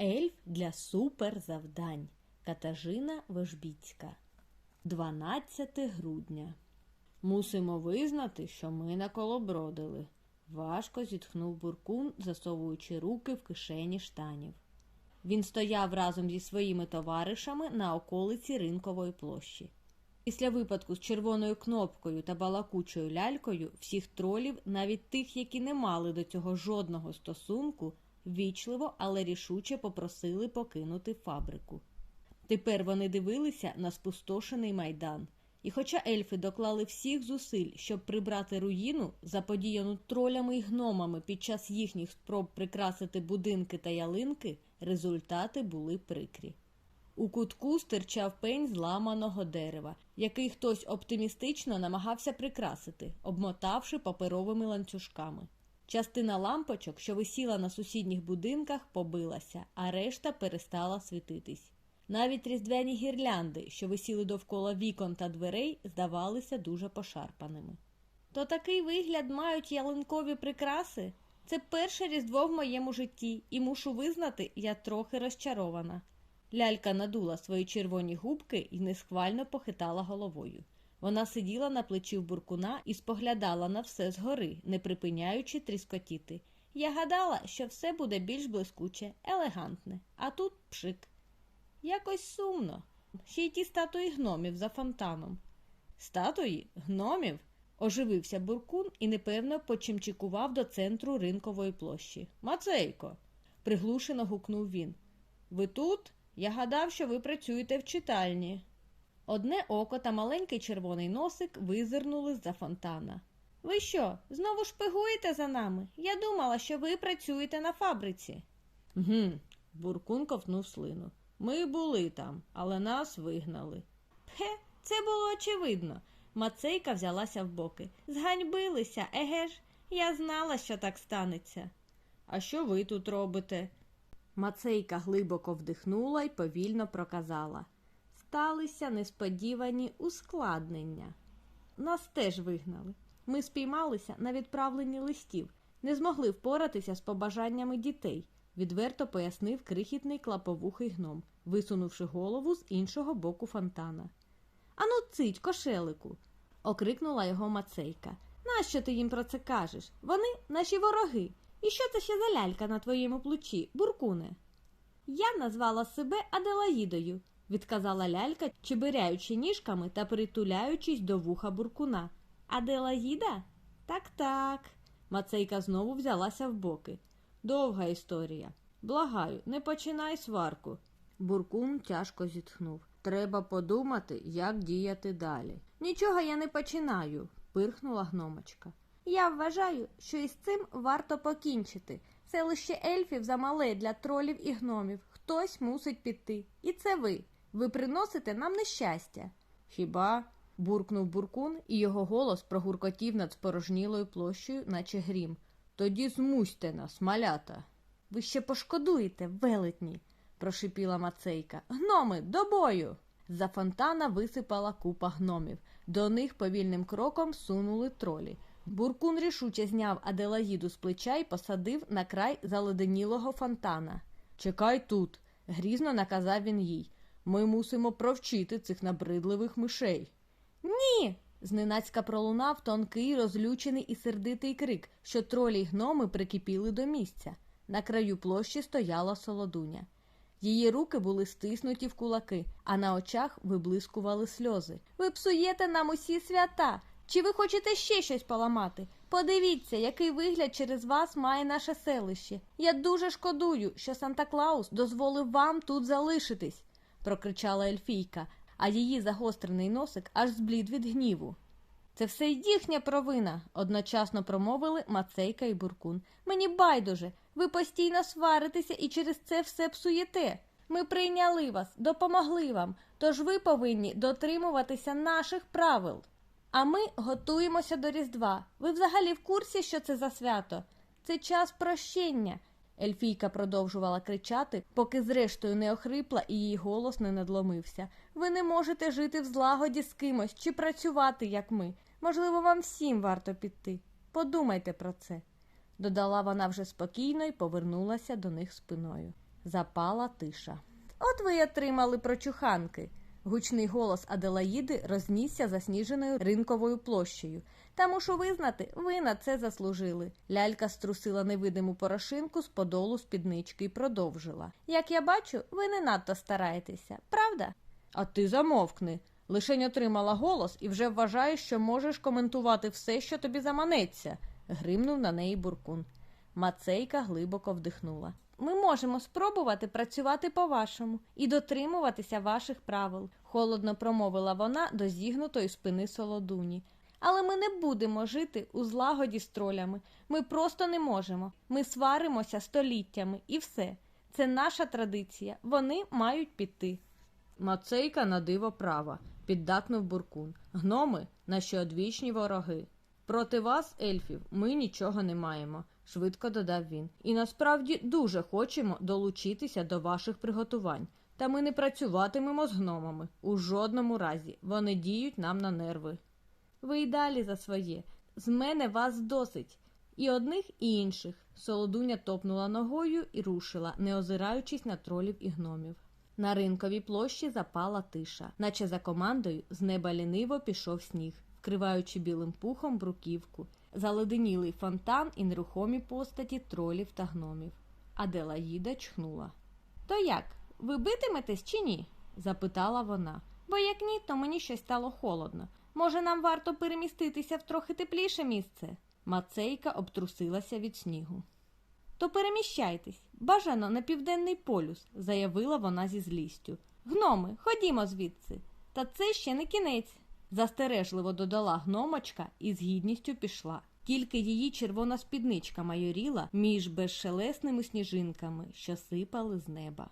Ельф для суперзавдань. Катажина Вежбіцька. 12 грудня. Мусимо визнати, що ми наколобродили. Важко зітхнув буркун, засовуючи руки в кишені штанів. Він стояв разом зі своїми товаришами на околиці ринкової площі. Після випадку з червоною кнопкою та балакучою лялькою всіх тролів, навіть тих, які не мали до цього жодного стосунку, вічливо, але рішуче попросили покинути фабрику. Тепер вони дивилися на спустошений майдан. І хоча ельфи доклали всіх зусиль, щоб прибрати руїну, заподіяну тролями й гномами під час їхніх спроб прикрасити будинки та ялинки, результати були прикрі. У кутку стирчав пень зламаного дерева, який хтось оптимістично намагався прикрасити, обмотавши паперовими ланцюжками. Частина лампочок, що висіла на сусідніх будинках, побилася, а решта перестала світитись. Навіть різдвяні гірлянди, що висіли довкола вікон та дверей, здавалися дуже пошарпаними. То такий вигляд мають ялинкові прикраси. Це перше різдво в моєму житті, і мушу визнати, я трохи розчарована. Лялька надула свої червоні губки і несхвально похитала головою. Вона сиділа на плечі в буркуна і споглядала на все згори, не припиняючи тріскотіти. Я гадала, що все буде більш блискуче, елегантне, а тут пшик. Якось сумно. Ще й ті статуї гномів за фонтаном. Статуї гномів? оживився буркун і непевно почимчикував до центру ринкової площі. Мацейко. приглушено гукнув він. Ви тут? Я гадав, що ви працюєте в читальні. Одне око та маленький червоний носик визирнули з-за фонтана. Ви що, знову шпигуєте за нами? Я думала, що ви працюєте на фабриці. Гм, буркун ковтнув слину. Ми були там, але нас вигнали. Пхе, це було очевидно. Мацейка взялася в боки. Зганьбилися, еге ж, я знала, що так станеться. А що ви тут робите? Мацейка глибоко вдихнула і повільно проказала. Сталися несподівані ускладнення. Нас теж вигнали. Ми спіймалися на відправленні листів, не змогли впоратися з побажаннями дітей, відверто пояснив крихітний клаповухий гном, висунувши голову з іншого боку фонтана. Ану, цить, кошелику. окрикнула його Мацейка. Нащо ти їм про це кажеш? Вони наші вороги. І що це ще за лялька на твоєму плечі, буркуне? Я назвала себе Аделаїдою, відказала лялька, чебиряючи ніжками та притуляючись до вуха буркуна. Аделаїда? Так, так. Мацейка знову взялася в боки. Довга історія. Благаю, не починай сварку. Буркун тяжко зітхнув. Треба подумати, як діяти далі. Нічого я не починаю, пирхнула гномочка. Я вважаю, що із цим варто покінчити. Селище ельфів замале для тролів і гномів. Хтось мусить піти. І це ви. Ви приносите нам нещастя. Хіба? буркнув буркун, і його голос прогуркотів над спорожнілою площею, наче грім. Тоді змусьте нас, малята. Ви ще пошкодуєте, велетні, прошипіла Мацейка. Гноми, до бою. За фонтана висипала купа гномів. До них повільним кроком сунули тролі. Буркун рішуче зняв Аделаїду з плеча і посадив на край заледенілого фонтана. Чекай тут, грізно наказав він їй. Ми мусимо провчити цих набридливих мишей. Ні. зненацька пролунав тонкий, розлючений і сердитий крик, що тролі й гноми прикипіли до місця. На краю площі стояла солодуня. Її руки були стиснуті в кулаки, а на очах виблискували сльози. Ви псуєте нам усі свята. Чи ви хочете ще щось поламати? Подивіться, який вигляд через вас має наше селище. Я дуже шкодую, що Санта Клаус дозволив вам тут залишитись, прокричала Ельфійка, а її загострений носик аж зблід від гніву. Це все їхня провина, одночасно промовили Мацейка і Буркун. Мені байдуже, ви постійно сваритеся і через це все псуєте. Ми прийняли вас, допомогли вам, тож ви повинні дотримуватися наших правил. А ми готуємося до Різдва. Ви взагалі в курсі, що це за свято? Це час прощення. Ельфійка продовжувала кричати, поки зрештою не охрипла і її голос не надломився. Ви не можете жити в злагоді з кимось чи працювати, як ми. Можливо, вам всім варто піти. Подумайте про це, додала вона вже спокійно і повернулася до них спиною. Запала тиша. От ви й отримали прочуханки. Гучний голос Аделаїди рознісся засніженою ринковою площею. Та мушу визнати, ви на це заслужили. Лялька струсила невидиму порошинку з подолу спіднички і продовжила. Як я бачу, ви не надто стараєтеся, правда? А ти замовкни. Лишень отримала голос і вже вважаєш, що можеш коментувати все, що тобі заманеться, гримнув на неї буркун. Мацейка глибоко вдихнула. Ми можемо спробувати працювати по-вашому і дотримуватися ваших правил, холодно промовила вона до зігнутої спини солодуні. Але ми не будемо жити у злагоді з тролями. Ми просто не можемо. Ми сваримося століттями і все. Це наша традиція. Вони мають піти. Мацейка на диво права, піддакнув буркун. Гноми наші одвічні вороги. Проти вас, ельфів, ми нічого не маємо, швидко додав він. І насправді дуже хочемо долучитися до ваших приготувань. Та ми не працюватимемо з гномами. У жодному разі. Вони діють нам на нерви. Ви й далі за своє. З мене вас досить. І одних, і інших. Солодуня топнула ногою і рушила, не озираючись на тролів і гномів. На ринковій площі запала тиша, наче за командою з неба ліниво пішов сніг, вкриваючи білим пухом бруківку, заледенілий фонтан і нерухомі постаті тролів та гномів. Аделаїда чхнула. То як, ви битиметесь чи ні? запитала вона. Бо як ні, то мені щось стало холодно. Може, нам варто переміститися в трохи тепліше місце? Мацейка обтрусилася від снігу. То переміщайтесь, бажано на південний полюс, заявила вона зі злістю. Гноми, ходімо звідси. Та це ще не кінець, застережливо додала гномочка і з гідністю пішла. Тільки її червона спідничка майоріла між безшелесними сніжинками, що сипали з неба.